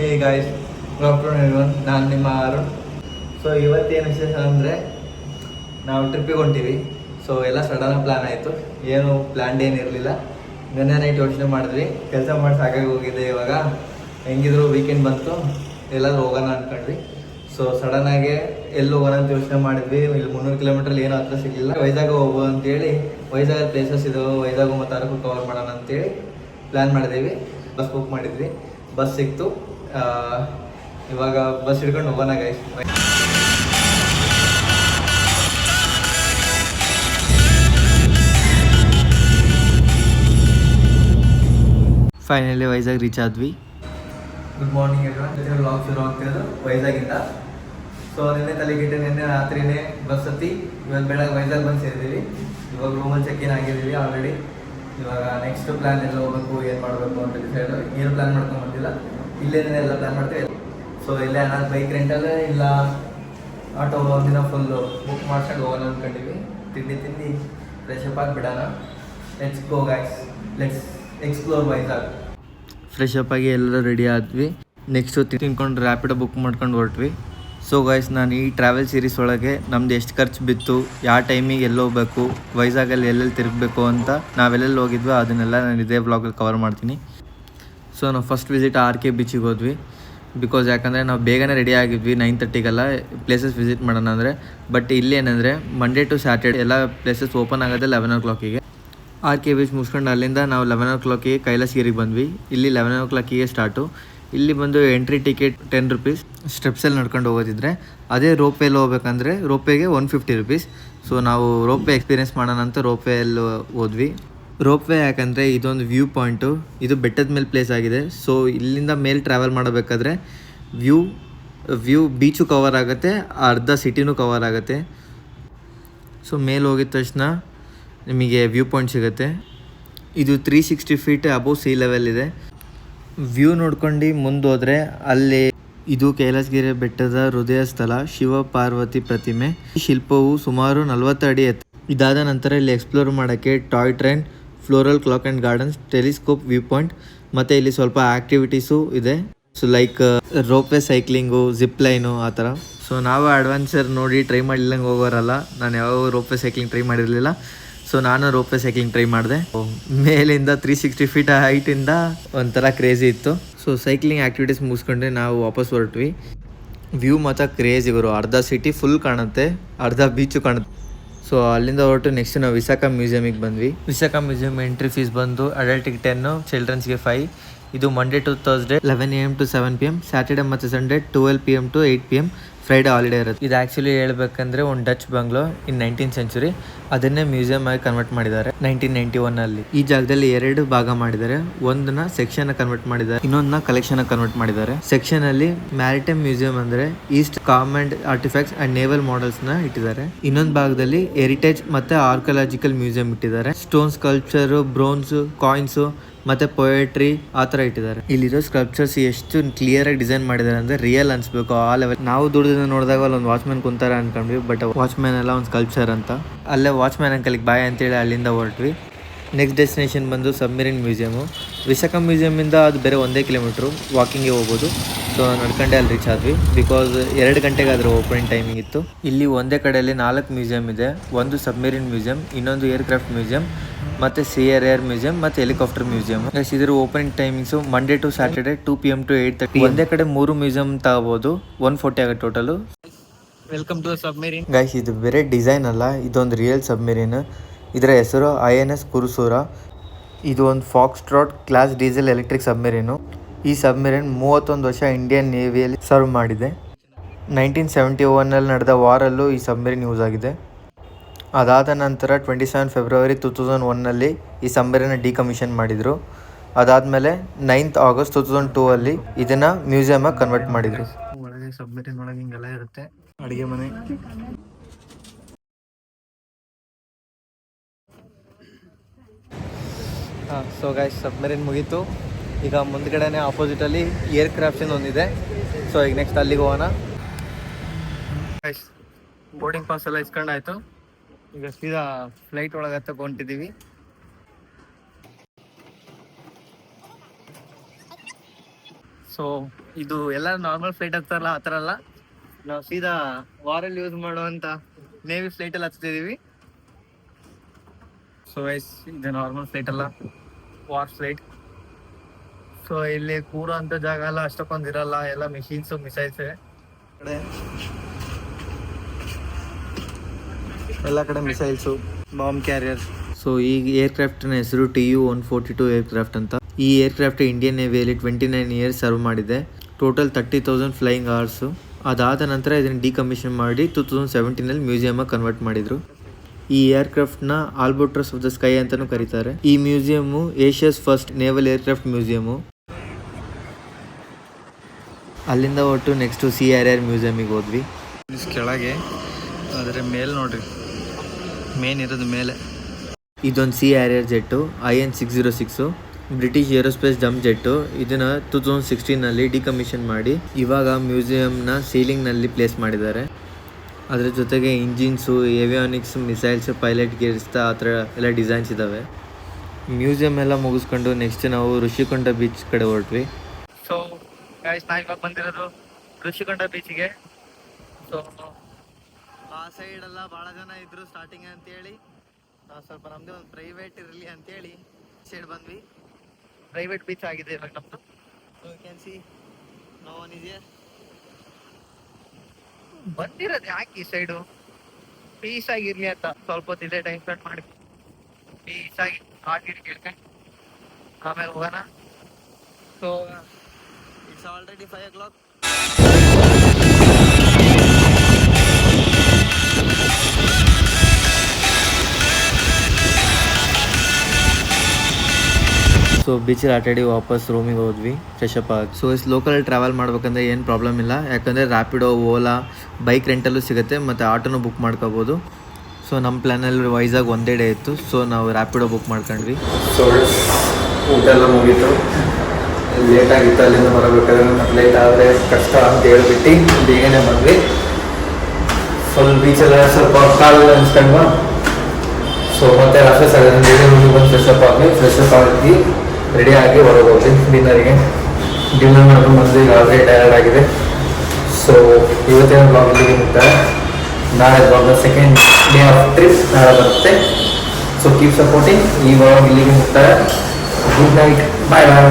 Hey guys afternoon everyone ನಾನು ನಿಮ್ಮ ಆರು. ಸೊ ಇವತ್ತೇನು ವಿಶೇಷ ಅಂದರೆ ನಾವು ಟ್ರಿಪ್ಪಿಗೆ ಹೊಂಟೀವಿ. ಸೊ ಎಲ್ಲ ಸಡನ್ ಪ್ಲ್ಯಾನ್ ಆಯಿತು. ಏನು ಪ್ಲ್ಯಾನ್ ಏನಿರಲಿಲ್ಲ ನಿನ್ನೆ ನೈಟ್ ಯೋಚನೆ ಮಾಡಿದ್ವಿ. ಕೆಲಸ ಮಾಡಿ ಸಾಕಾಗಿ ಹೋಗಿದೆ ಇವಾಗ. ಹೆಂಗಿದ್ರು ವೀಕೆಂಡ್ ಬಂತು. ಎಲ್ಲಾದ್ರೂ ಹೋಗೋಣ ಅಂದ್ಕೊಂಡ್ವಿ ಸೊ ಸಡನ್ನಾಗೆ ಎಲ್ಲಿ ಹೋಗೋಣ ಅಂತ ಯೋಚನೆ ಮಾಡಿದ್ವಿ. ಇಲ್ಲಿ ಮುನ್ನೂರು ಕಿಲೋಮೀಟ್ರಲ್ಲಿ ಏನು ಹತ್ರ ಸಿಗಲಿಲ್ಲ. ವೈಜಾಗ್ ಅಂತ ಅಂತೇಳಿ ವೈಜಾಗ್ ಪ್ಲೇಸಸ್ ಇದಾವೆ. ವೈಜಾಗ್ ಮತ್ತು ಅರಕು ಕವರ್ ಮಾಡೋಣ ಅಂತೇಳಿ ಪ್ಲ್ಯಾನ್ ಮಾಡಿದ್ದೀವಿ. ಬಸ್ ಬುಕ್ ಮಾಡಿದ್ವಿ. ಬಸ್ ಸಿಕ್ತು. ಇವಾಗ ಬಸ್ ಹಿಡ್ಕೊಂಡು ಹೋಗೋಣ ಗೈಸ್ ಫೈನಲಿ ವೈಜಾಗ್ ರೀಚ್ ಆದ್ವಿ ಗುಡ್ ಮಾರ್ನಿಂಗ್ ಎಲ್ಲ ವ್ಲಾಗ್ ಶುರು ಆಗ್ತಿರೋದು ವೈಜಾಗಿಂದ. ಸೊ ನಿನ್ನೆ ತಲೆಗಿಟ್ಟೆ ನಿನ್ನೆ ರಾತ್ರಿನೇ ಬಸ್ ಹತ್ತಿ. ಇವತ್ತು ಬೆಳಗ್ಗೆ ವೈಜಾಗ್ ಬಂದು ಸೇರಿದ್ದೀವಿ ಇವಾಗ ರೂಮಲ್ಲಿ ಚೆಕ್ ಇನ್ ಆಗಿದ್ದೀವಿ ಆಲ್ರೆಡಿ ಇವಾಗ ನೆಕ್ಸ್ಟ್ ಪ್ಲಾನ್ ಎಲ್ಲ ಹೋಗ್ಬೇಕು, ಏನು ಮಾಡಬೇಕು ಅಂತ ಡಿಸೈಡ್ ಏನು ಪ್ಲ್ಯಾನ್ ಮಾಡ್ಕೊಂಡು ಬಂದಿಲ್ಲ ಇಲ್ಲೇನೇ ಎಲ್ಲ ಪ್ಲಾನ್ ಮಾಡ್ತೀವಿ. ಸೊ ಇಲ್ಲೇ ನಾನು ಬೈಕ್ ರೆಂಟಲ್ಲೇ ಇಲ್ಲ ಆಟೋ ಒಂದಿನ ಫುಲ್ಲು ಬುಕ್ ಮಾಡ್ಕೊಂಡು ಹೋಗೋಣ ಅಂದ್ಕೊಂಡಿವಿ ತಿಂಡಿ ತಿಂಡಿ fresh up ಆಗಿಬಿಡೋಣ let's go guys let's explore Vizag fresh up ಆಗಿ ಎಲ್ಲರೂ ರೆಡಿ ಆದ್ವಿ. ನೆಕ್ಸ್ಟು ತಿನ್ಕೊಂಡು ರ್ಯಾಪಿಡ್ ಬುಕ್ ಮಾಡ್ಕೊಂಡು ಹೊರಟ್ವಿ. ಸೊ ಗೈಸ್ ನಾನು ಈ ಟ್ರಾವೆಲ್ ಸೀರೀಸ್ ಒಳಗೆ ನಮ್ದು ಎಷ್ಟು ಖರ್ಚು ಬಿತ್ತು, ಯಾವ ಟೈಮಿಗೆ ಎಲ್ಲಿ ಹೋಗ್ಬೇಕು ವೈಜಾಗಲ್ಲಿ ಎಲ್ಲೆಲ್ಲಿ ತಿರುಗಬೇಕು ಅಂತ ನಾವೆಲ್ಲೆಲ್ಲಿ ಹೋಗಿದ್ವಿ ಅದನ್ನೆಲ್ಲ ನಾನು ಇದೇ ಬ್ಲಾಗಲ್ಲಿ ಕವರ್ ಮಾಡ್ತೀನಿ. ಸೊ ನಾವು ಫಸ್ಟ್ ವಿಸಿಟ್ ಆರ್ ಕೆ ಬೀಚಿಗೆ ಹೋದ್ವಿ. ಬಿಕಾಸ್ ಯಾಕಂದರೆ ನಾವು ಬೇಗನೆ ರೆಡಿ ಆಗಿದ್ವಿ ನೈನ್ ತರ್ಟಿಗೆಲ್ಲ ಪ್ಲೇಸಸ್ ವಿಸಿಟ್ ಮಾಡೋಣ ಅಂದರೆ. ಬಟ್ ಇಲ್ಲಿ ಏನಂದರೆ ಮಂಡೇ ಟು ಸ್ಯಾಟರ್ಡೆ ಎಲ್ಲ ಪ್ಲೇಸಸ್ ಓಪನ್ ಆಗೋದೇ ಲೆವೆನ್ ಓ ಕ್ಲಾಕಿಗೆ ಆರ್ ಕೆ ಬೀಚ್ ಮುಗಿಸ್ಕೊಂಡು ಅಲ್ಲಿಂದ ನಾವು ಲೆವೆನ್ ಓ ಕ್ಲಾಕಿಗೆ ಕೈಲಾಸಗಿರಿಗೆ ಬಂದ್ವಿ. ಇಲ್ಲಿ ಲೆವೆನ್ ಓ ಕ್ಲಾಕಿಗೆ ಸ್ಟಾರ್ಟು ಇಲ್ಲಿ ಬಂದು ಎಂಟ್ರಿ ಟಿಕೆಟ್ ಟೆನ್ ರುಪೀಸ್. ಸ್ಟೆಪ್ಸಲ್ಲಿ ನಡ್ಕೊಂಡು ಹೋಗೋದಿದ್ರೆ ಅದೇ ರೋಪೇಲಿ ಹೋಗ್ಬೇಕಂದ್ರೆ ರೋಪೇಗೆ ಒನ್ ಫಿಫ್ಟಿ ರುಪೀಸ್. ಸೊ ನಾವು ರೋಪೇ ಎಕ್ಸ್ಪೀರಿಯನ್ಸ್ ಮಾಡೋಣ ಅಂತ ರೋಪೇಯಲ್ಲಿ ಹೋದ್ವಿ. ರೋಪ್ವೇ ಯಾಕಂದರೆ ಇದೊಂದು ವ್ಯೂ ಪಾಯಿಂಟು. ಇದು ಬೆಟ್ಟದ ಮೇಲೆ ಪ್ಲೇಸ್ ಆಗಿದೆ. ಸೊ ಇಲ್ಲಿಂದ ಮೇಲೆ ಟ್ರಾವೆಲ್ ಮಾಡಬೇಕಾದ್ರೆ ವ್ಯೂ ವ್ಯೂ ಬೀಚು ಕವರ್ ಆಗುತ್ತೆ, ಅರ್ಧ ಸಿಟಿನೂ ಕವರ್ ಆಗುತ್ತೆ. ಸೊ ಮೇಲೆ ಹೋಗಿದ ತಕ್ಷಣ ನಿಮಗೆ ವ್ಯೂ ಪಾಯಿಂಟ್ ಸಿಗುತ್ತೆ. ಇದು three sixty feet above sea level ಇದೆ. ವ್ಯೂ ನೋಡ್ಕೊಂಡು ಮುಂದೋದ್ರೆ ಅಲ್ಲಿ ಇದು ಕೈಲಾಸಗಿರಿ ಬೆಟ್ಟದ ಹೃದಯ ಸ್ಥಳ, ಶಿವ ಪಾರ್ವತಿ ಪ್ರತಿಮೆ. ಶಿಲ್ಪವು ಸುಮಾರು ನಲವತ್ತು ಅಡಿ ಎತ್ತ. ಇದಾದ ನಂತರ ಇಲ್ಲಿ ಎಕ್ಸ್ಪ್ಲೋರ್ ಮಾಡೋಕ್ಕೆ toy train floral clock and gardens telescope view point ಮತ್ತು ಇಲ್ಲಿ ಸ್ವಲ್ಪ ಆ್ಯಕ್ಟಿವಿಟೀಸು ಇದೆ. So like ropeway cycling zip line ಆ ಥರ ಸೊ ನಾವು ಅಡ್ವೆಂಚರ್ ನೋಡಿ ಟ್ರೈ ಮಾಡಿಲ್ಲಂಗೆ ಹೋಗೋರಲ್ಲ. ನಾನು ಯಾವಾಗ ರೋಪ್ವೇ ಸೈಕ್ಲಿಂಗ್ ಟ್ರೈ ಮಾಡಿರಲಿಲ್ಲ. ಸೊ ನಾನು ರೋಪ್ವೇ ಸೈಕ್ಲಿಂಗ್ ಟ್ರೈ ಮಾಡಿದೆ. ಮೇಲಿಂದ ತ್ರೀ ಸಿಕ್ಸ್ಟಿ ಫೀಟ್ ಹೈಟಿಂದ ಒಂಥರ ಕ್ರೇಜಿ ಇತ್ತು. ಸೊ ಸೈಕ್ಲಿಂಗ್ ಆ್ಯಕ್ಟಿವಿಟೀಸ್ ಮುಗಿಸ್ಕೊಂಡ್ರೆ ನಾವು ವಾಪಸ್ ಹೊರಟ್ವಿ. ವ್ಯೂ ಮಾತ್ರ ಕ್ರೇಜಿ ಗುರು. ಅರ್ಧ ಸಿಟಿ ಫುಲ್ ಕಾಣುತ್ತೆ, ಅರ್ಧ ಬೀಚು ಕಾಣುತ್ತೆ. ಸೊ ಅಲ್ಲಿಂದ ಹೊರಟು ನೆಕ್ಸ್ಟ್ ನಾವು ವಿಶಾಖ ಮ್ಯೂಸಿಯಮಿಗೆ ಬಂದ್ವಿ. ವಿಶಾಖ ಮ್ಯೂಸಿಯಂ ಎಂಟ್ರಿ ಫೀಸ್ ಬಂದು ಅಡಲ್ಟಿಗೆ ಟೆನ್ನು ಚಿಲ್ಡ್ರನ್ಸ್ಗೆ ಫೈವ್ ಇದು Monday to Thursday eleven A M to seven P M Saturday ಮತ್ತು Sunday twelve P M to eight P M Friday holiday ಇರುತ್ತೆ. ಇದು ಆಕ್ಚುಲಿ ಹೇಳ್ಬೇಕಂದ್ರೆ ಒಂದು Dutch bungalow in nineteen century ಅದನ್ನೇ ಮ್ಯೂಸಿಯಂ ಆಗಿ ಕನ್ವರ್ಟ್ ಮಾಡಿದ್ದಾರೆ ನೈನ್ಟೀನ್ ನೈನ್ಟಿ ಒನ್ ಅಲ್ಲಿ. ಈ ಜಾಗದಲ್ಲಿ ಎರಡು ಭಾಗ ಮಾಡಿದ್ದಾರೆ. ಒಂದನ್ನ ಸೆಕ್ಷನ್ ಕನ್ವರ್ಟ್ ಮಾಡಿದ್ದಾರೆ. ಇನ್ನೊಂದನ್ನ ಕಲೆಕ್ಷನ್ ಕನ್ವರ್ಟ್ ಮಾಡಿದ್ದಾರೆ. ಸೆಕ್ಷನ್ ಅಲ್ಲಿ ಮ್ಯಾರಿಟೈಮ್ ಮ್ಯೂಸಿಯಂ ಅಂದ್ರೆ east command artifacts and naval ಮಾಡೆಲ್ಸ್ನ ಇಟ್ಟಿದ್ದಾರೆ. ಇನ್ನೊಂದು ಭಾಗದಲ್ಲಿ ಹೆರಿಟೇಜ್ ಮತ್ತೆ ಆರ್ಕಿಯಾಲಜಿಕಲ್ ಮ್ಯೂಸಿಯಂ ಇಟ್ಟಿದ್ದಾರೆ. ಸ್ಟೋನ್ ಸ್ಕಲ್ಪ್ಚರ್ ಬ್ರೋನ್ಸ್ ಕಾಯಿನ್ಸ್ ಮತ್ತೆ ಪೊಯೆಟ್ರಿ ಆ ತರ ಇಟ್ಟಿದ್ದಾರೆ. ಇಲ್ಲಿರೋ ಸ್ಕಲ್ಪ್ಚರ್ಸ್ ಎಷ್ಟು ಕ್ಲಿಯರ್ ಆಗಿ ಡಿಸೈನ್ ಮಾಡಿದ್ದಾರೆ ಅಂದ್ರೆ ರಿಯಲ್ ಅನ್ಸ್ಬೇಕು. ಆ ಲೆವೆಲ್ ನಾವು ದುಡ್ದಿಂದ ನೋಡಿದಾಗ ಅಲ್ಲೊಂದು ವಾಚ್ಮ್ಯಾನ್ ಕುಂತಾರೆ ಅನ್ಕೊಂಡ್ವಿ ಬಟ್ ವಾಚ್ಮ್ಯಾನ್ ಎಲ್ಲ ಒಂದು ಸ್ಕಲ್ಪ್ಚರ್ ಅಂತ. ಅಲ್ಲೇ ವಾಚ್ಮ್ಯಾನ್ ಅಂಕಲಿಗೆ ಬಾಯ್ ಅಂತೇಳಿ ಅಲ್ಲಿಂದ ಹೊರಟ್ವಿ. ನೆಕ್ಸ್ಟ್ ಡೆಸ್ಟಿನೇಷನ್ ಬಂದು ಸಬ್ಮೆರಿನ್ ಮ್ಯೂಸಿಯಮು ವಿಶಾಖ ಮ್ಯೂಸಿಯಮಿಂದ ಅದು ಬೇರೆ ಒಂದೇ ಕಿಲೋಮೀಟ್ರು ವಾಕಿಂಗ್ಗೆ ಹೋಗ್ಬೋದು. ಸೊ ನಡ್ಕೊಂಡೆ ಅಲ್ಲಿ ರೀಚ್ ಆದ್ವಿ. ಬಿಕಾಸ್ ಎರಡು ಗಂಟೆಗೆ ಅದರ ಓಪನಿಂಗ್ ಟೈಮಿಂಗ್ ಇತ್ತು. ಇಲ್ಲಿ ಒಂದೇ ಕಡೆಯಲ್ಲಿ ನಾಲ್ಕು ಮ್ಯೂಸಿಯಂ ಇದೆ. ಒಂದು ಸಬ್ಮೆರಿನ್ ಮ್ಯೂಸಿಯಂ ಇನ್ನೊಂದು ಏರ್ಕ್ರಾಫ್ಟ್ ಮ್ಯೂಸಿಯಂ ಮತ್ತೆ ಸಿ ಆರ್ ಏರ್ ಮ್ಯೂಸಿಯಂ ಮತ್ತೆ ಹೆಲಿಕಾಪ್ಟರ್ ಮ್ಯೂಸಿಯಂ ಇದರ opening timings Monday to Saturday two P M to eight thirty ಒಂದೇ ಕಡೆ ಮೂರು ಮ್ಯೂಸಿಯಂ ತಗೋಬೋದು. ಒನ್ ಫೋರ್ಟಿ ಆಗುತ್ತೆ total welcome to submarine guys ಇದು ಬೇರೆ ಡಿಸೈನ್ ಅಲ್ಲ. ಇದೊಂದು ರಿಯಲ್ ಸಬ್ಮೆರಿನ್ ಇದರ ಹೆಸರು ಐ ಎನ್ ಎಸ್ ಕುರುಸೂರ ಇದು ಒಂದು foxtrot class diesel electric submarine ಈ ಸಬ್ಮೆರಿನ್ ಮೂವತ್ತೊಂದು ವರ್ಷ ಇಂಡಿಯನ್ ನೇವಿಯಲ್ಲಿ ಸರ್ವ್ ಮಾಡಿದೆ. ನೈನ್ಟೀನ್ ಸೆವೆಂಟಿ ಒನ್ನಲ್ಲಿ ನಡೆದ ವಾರಲ್ಲೂ ಈ ಸಬ್ಮೆರಿನ್ ಯೂಸ್ ಆಗಿದೆ. ಅದಾದ ನಂತರ twenty seven February two thousand ಒನ್ನಲ್ಲಿ ಈ ಸಬ್ಮೆರಿನ ಡಿಕಮಿಷನ್ ಮಾಡಿದರು. ಅದಾದಮೇಲೆ ninth August two thousand two ಅಲ್ಲಿ ಇದನ್ನು ಮ್ಯೂಸಿಯಮಾಗಿ ಕನ್ವರ್ಟ್ ಮಾಡಿದರು. ಒಳಗೆ ಸಬ್ಮೆರಿನ್ ಒಳಗೆ ಹಿಂಗೆಲ್ಲ ಇರುತ್ತೆ. ಅಡುಗೆ ಮನೆ. ಹಾಂ ಸೊ ಗಾಯ್ಸ್ ಸಬ್ಮರೀನ್ ಮುಗೀತು. ಈಗ ಮುಂದ್ಗಡೆನೆ ಆಪೋಸಿಟಲ್ಲಿ ಏರ್ ಕ್ರಾಫ್ಟ್ ಒಂದಿದೆ. ಸೊ ಈಗ ನೆಕ್ಸ್ಟ್ ಅಲ್ಲಿಗೆ ಹೋಗೋಣ. ಬೋರ್ಡಿಂಗ್ ಪಾಸ್ ಎಲ್ಲ ಇಸ್ಕೊಂಡಾಯ್ತು. ಈಗ ಸೀದಾ ಫ್ಲೈಟ್ ಒಳಗೆ ತಗೊಂಡಿದ್ದೀವಿ ಸೊ ಇದು ಎಲ್ಲ ನಾರ್ಮಲ್ ಫ್ಲೈಟ್ ಹತ್ತಾರಲ್ಲ ಆ ಥರ ಅಲ್ಲ. ನಾವು ಸೀದಾ ವಾರಲ್ಲಿ ಯೂಸ್ ಮಾಡುವಂಥ ನೇವಿ ಫ್ಲೈಟ್ ಅಲ್ಲಿ ಹತ್ತಿದೀವಿ. ಸೊ ವೈಸ್ ಇದು ನಾರ್ಮಲ್ ಫ್ಲೈಟ್ ಅಲ್ಲ. ವಾರ್ ಫ್ಲೈಟ್ ಸೊ ಇಲ್ಲಿ ಕೂರೋ ಅಂತ ಜಾಗ ಎಲ್ಲ ಅಷ್ಟಕ್ಕೊಂದು ಇರಲ್ಲ ಎಲ್ಲ ಮಿಷಿನ್ಸ್ ಮಿಸೈಲ್ಸ್ ಕಡೆ ಎಲ್ಲ ಕಡೆ ಮಿಸೈಲ್ಸ್ ಬಾಂಬ್ ಕ್ಯಾರಿಯರ್ ಸೊ ಈ ಏರ್ಕ್ರಾಫ್ಟ್ನ ಹೆಸರು T U one forty two aircraft ಅಂತ. ಈ ಏರ್ಕ್ರಾಫ್ಟ್ ಇಂಡಿಯನ್ ನೇವಿಯಲ್ಲಿ ಟ್ವೆಂಟಿ ನೈನ್ ಇಯರ್ಸ್ ಸರ್ವ್ ಮಾಡಿದೆ. Total thirty thousand flying hours ಅದಾದ ನಂತರ ಇದನ್ನ ಡಿಕಮಿಷನ್ ಮಾಡಿ ಟೂ ತೌಸಂಡ್ ಸೆವೆಂಟೀನಲ್ಲಿ ಮ್ಯೂಸಿಯಮಾಗಿ ಕನ್ವರ್ಟ್ ಮಾಡಿದ್ರು. ಈ ಏರ್ಕ್ರಾಫ್ಟ್ನ ಆಲ್ಬೋಟ್ರಸ್ ಆಫ್ ದ ಸ್ಕೈ ಅಂತಲೂ ಕರೀತಾರೆ. ಈ museum Asia's first naval aircraft museum ಅಲ್ಲಿಂದ ಒಟ್ಟು ನೆಕ್ಸ್ಟು ಸಿ ಆರ್ ಆರ್ ಮ್ಯೂಸಿಯಮಿಗೆ ಹೋದ್ವಿ. ಕೆಳಗೆ ಆದರೆ ಮೇಲೆ ನೋಡ್ರಿ. ಮೇನ್ ಇರೋದು ಮೇಲೆ. ಇದೊಂದು Sea Harrier jet I N six zero six British aerospace ಡಮ್ ಜೆಟ್ಟು ಇದನ್ನು ಟೂ ತೌಸಂಡ್ ಸಿಕ್ಸ್ಟೀನಲ್ಲಿ ಡಿಕಮಿಷನ್ ಮಾಡಿ ಇವಾಗ ಮ್ಯೂಸಿಯಂನ ಸೀಲಿಂಗ್ನಲ್ಲಿ ಪ್ಲೇಸ್ ಮಾಡಿದ್ದಾರೆ. ಅದರ ಜೊತೆಗೆ engines avionics missiles pilot gears ಆ ಥರ ಎಲ್ಲ ಡಿಸೈನ್ಸ್ ಇದ್ದಾವೆ ಮ್ಯೂಸಿಯಮ್ ಎಲ್ಲ ಮುಗಿಸ್ಕೊಂಡು ನೆಕ್ಸ್ಟ್ ನಾವು ಋಷಿಕೊಂಡ ಬೀಚ್ ಕಡೆ ಹೊರಟ್ವಿ. ಗೈಸ್ ನಾ ಇವಾಗ ಬಂದಿರೋದು ಋಷಿಕೊಂಡ ಬೀಚಿಗೆ ಸೊ ಆ ಸೈಡ್ ಎಲ್ಲ ಭಾಳ ಜನ ಇದ್ರು ಸ್ಟಾರ್ಟಿಂಗ್ ಅಂತೇಳಿ. ನಾವು ಸ್ವಲ್ಪ ನಮ್ಮದೇ ಒಂದು ಪ್ರೈವೇಟ್ ಇರಲಿ ಅಂತೇಳಿ ಸೈಡ್ ಬಂದ್ವಿ. ಪ್ರೈವೇಟ್ ಬೀಚ್ ಆಗಿದೆ ಇವಾಗ ನಮ್ದು. You can see no one is ಬಂದಿರೋದು ಯಾಕೆ ಈ ಸೈಡು ಪೀಸ್ ಆಗಿರ್ಲಿ ಅಂತ ಸ್ವಲ್ಪ ಹೊತ್ತು ಇದೇ ಟೈಮ್ ಸ್ಪೆಂಡ್ ಮಾಡಿ. ಪೀಸ್ ಆಗಿ ಹಾಕಿರಿ ಕೇಳ್ಕೊಂಡು ಆಮೇಲೆ ಹೋಗೋಣ. So it's already five o'clock. Clock so ಬೀಚಲ್ಲಿ ಆಟಾಡಿ ವಾಪಸ್ ರೂಮಿಗೆ ಹೋದ್ವಿ ಫ್ರೆಶಪ್ ಆಗಿ. ಸೊ ಇಸ್ ಲೋಕಲ್ ಟ್ರಾವೆಲ್ ಮಾಡ್ಬೇಕಂದ್ರೆ ಏನು ಪ್ರಾಬ್ಲಮ್ ಇಲ್ಲ. ಯಾಕಂದರೆ ರ್ಯಾಪಿಡೋ ಓಲಾ ಬೈಕ್ ರೆಂಟಲ್ಲೂ ಸಿಗುತ್ತೆ ಮತ್ತು ಆಟೋನೂ ಬುಕ್ ಮಾಡ್ಕೋಬೋದು. ಸೊ ನಮ್ಮ ಪ್ಲ್ಯಾನಲ್ಲಿ ವೈಸಾಗ್ ಒಂದೇ ಡೇ ಇತ್ತು. ಸೊ ನಾವು ರ್ಯಾಪಿಡೋ ಬುಕ್ ಮಾಡ್ಕೊಂಡ್ವಿ. ಸೊ ಊಟ ಎಲ್ಲ ಮುಗೀತು. ಲೇಟ್ ಆಗಿತ್ತು, ಅಲ್ಲಿಂದ ಬರಬೇಕಾದ್ರೆ ಮತ್ತೆ ಲೇಟ್ ಆದರೆ ಕಷ್ಟ ಅಂತ ಹೇಳ್ಬಿಟ್ಟು ಬೇಗನೆ ಬಂದ್ವಿ. ಫುಲ್ ಬೀಚೆಲ್ಲ ಸ್ವಲ್ಪ ಕಾಲು ಅನ್ಸ್ಕೊಂಡ್ವಾ. ಸೊ ಮತ್ತೆ ರಾಕ್ಷಸ ರೂಮಿಗೆ ಬಂದು ಫ್ರೆಶ್ ಅಪ್ ಆಗಿ ಫ್ರೆಶ್ ಅಪ್ ಆಗಿ ರೆಡಿ ಆಗಿ ಹೊರಗೆ ಹೋಗ್ತೀವಿ ಡಿನ್ನರಿಗೆ ಡಿನ್ನರ್ ಮಾಡ್ಕೊಂಡು ಬಂದು ಆಲ್ರೆಡಿ ಟಯರ್ಡ್ ಆಗಿದೆ. ಸೊ ಇವತ್ತಿನ ಬ್ಲಾಗ್ ಇಲ್ಲಿಗೆ ಮುಕ್ತಾಯ ನಾಳೆ blog second day of trip ನಾಳೆ ಬರುತ್ತೆ. ಸೊ ಕೀಪ್ ಸಪೋರ್ಟಿಂಗ್ ಈ ಬ್ಲಾಗ್ ಇಲ್ಲಿಗೆ ಮುಕ್ತಾಯ ಗುಡ್ ನೈಟ್ ಬಾಯ್ ಬಾಯ್